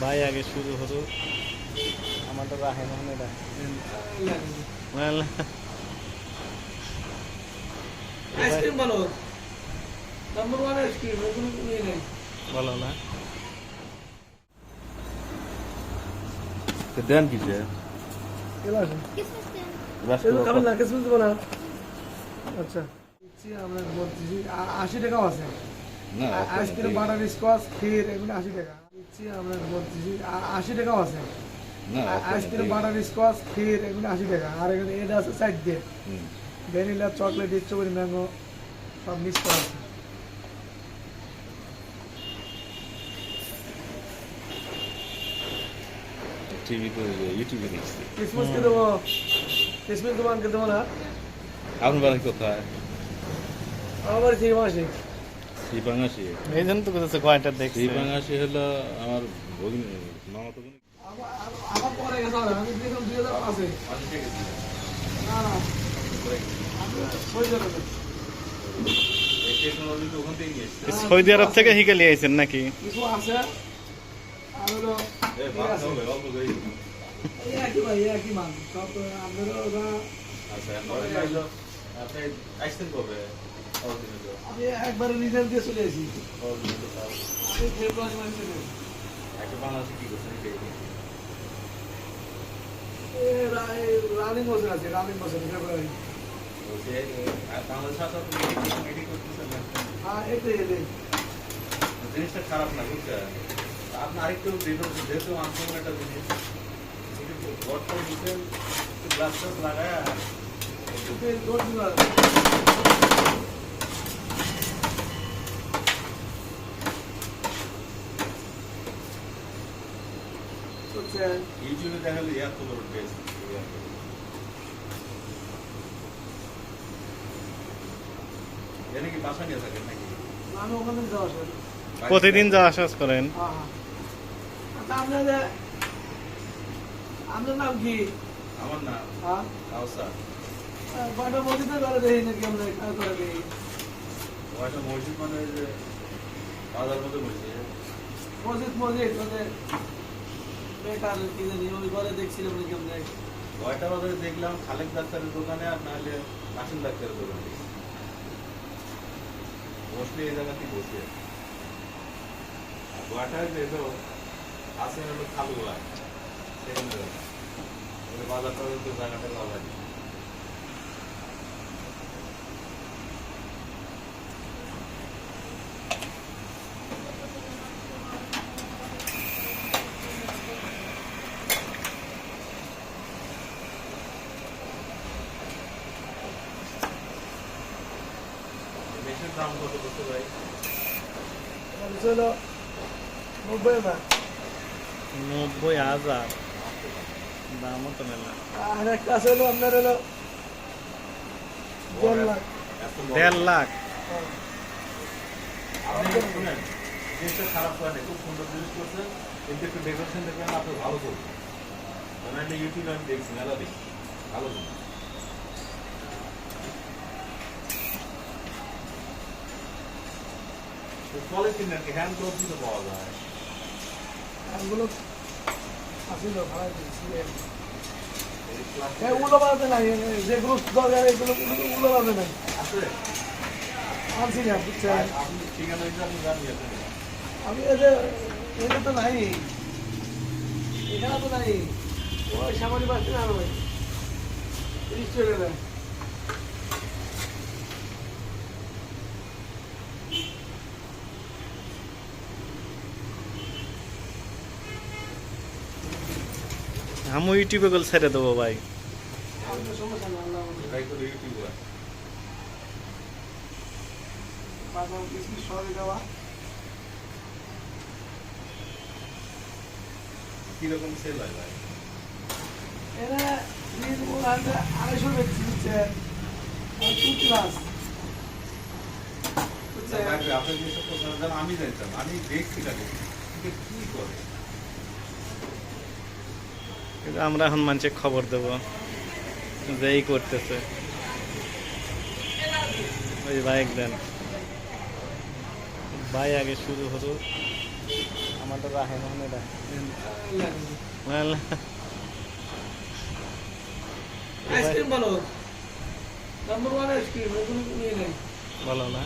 ভাই আগে শুরু হতো রাখে মনে রাখে আইসক্রিম ভালো নাম্বার ওয়ান আইসক্রিম কোনো ইয়ে নেই। বলো না। দেন কিসে আচ্ছা। আমরা আশি টাকাও আছে। আইসক্রিম বাটার স্কচ ক্ষীর এগুলো আশি টাকা। দিচ্ছি আমরা আশি টাকাও আছে। আইসক্রিম বাটার স্কচ ক্ষীর এগুলো আশি টাকা। আর এখানে এটা আছে সাইড দিয়ে। ভ্যানিলা চকলেট স্ট্রবেরি ম্যাঙ্গো সব মিক্স করা আছে। টিভিতে ইউটিউবে দেখছি। কিসমিসকে দেবো দোকানকে দেবো না। আপনার বাড়ি কোথায়? আমার বাড়ি থেকে মাসি শ্রীপাঙ্গাসি এই জন্য তো কোথাও কয়টা দেখছি। শ্রীপাঙ্গাসি হলো আমার ভগিনী মামা তো আমার পরে গেছে আমি দেখলাম দুই হাজার আছে না না। সৌদি আরব থেকে হিকে নিয়ে আইছেন নাকি? কিছু আছে মান আপনারও ওরা আচ্ছা, নয় হলো, আপনি আসছেন কবে? কতদিনে তো? আমি একবারে নিজের দিয়ে চলে আসি কতদিনে তো তাও? আমি ফেব্রুয়ারি মাসে চলে আসি একটা বাংলাদেশে কি করছেন এই দেখুন। রানিং বছর আছে রানিং বছর ফেব্রুয়ারি বলছি, এ, আর বাংলাদেশে আসার পর মেডিকেল- মেডিকেল করতেছেন না? হ্যাঁ এটাই এটাই জিনিসটা খারাপ না বুঝছেন আপনি আরেকটু যেহেতু যেহেতু আনকমন একটা জিনিস একটু ঘরটা দিচ্ছেন গ্লাস টাস লাগায় এত বড় টেস্ট ওখানে যাওয়া আসা প্রতিদিন করেন? হ্যাঁ হ্যাঁ। আচ্ছা আপনাদের আপনার নাম কি? আমার না হ্যাঁ। কয়টা মসজিদে করে দেখি নাকি আমরা করে। দেখি ওটা মসজিদ মানে যে বাজার মধ্যে মসজিদ? মসজিদ মসজিদ ওদের দেখছিলাম নাকি আমরা কয়টা বাজারে দেখলাম? খালেক ডাক্তারের দোকানে আর নাহলে কাশিম ডাক্তারের দোকানে। বসলে এই জায়গাতেই বসে আর গোয়াটায় যেহেতু আছে হলো খালু গোয়া সেখানে বাজারটা জায়গাটা ভালো দাম কত বলতে ভাই নব্বই হাজার। নব্বই হাজার? দামও তো মেলা। আর একটা আছে হলো আপনার হলো দেড় লাখ। দেড় লাখ? হ্যাঁ। শুনেন জিনিসটা খারাপ করে খুব সুন্দর জিনিস করছেন কিন্তু একটু ডেকোরেশন দেখবেন আপনি ভালো করবেন। কারণ ইউটিউবে আমি দেখছি মেলা দেখছি ভালো জিনিস হ্যান্ড তো পাওয়া যায় এগুলো আসিল ভাড়া দিয়েছি এই plastic- হ্যাঁ উলো বানাতে নাই যেগুলো দরকার এগুলো উলো- বানাতে নাই। আছে। আনছি না বুঝছেন? আপনি ঠিকানা হিসেবে আপনি জানিয়ে আমি এই এটা তো নাই। এখানে তো নাই। ওই সামনে পাচ্ছি না ভাই তিরিশ টাকা দেয়। আমি ইউটিউবে গেলে ছেড়ে দেবো ভাই। কীরকম সেল হয় এরা আড়াইশো জান আমি জানতাম আমি দেখছি তাকে কিন্তু কি করে? কিন্তু আমরা এখন মানুষের খবর দেবো যে এই করতেছে। ওই বাইক দেন ভাই আগে শুরু হতো আমাদের রাহে Mohan ice cream number one ice cream বলো না।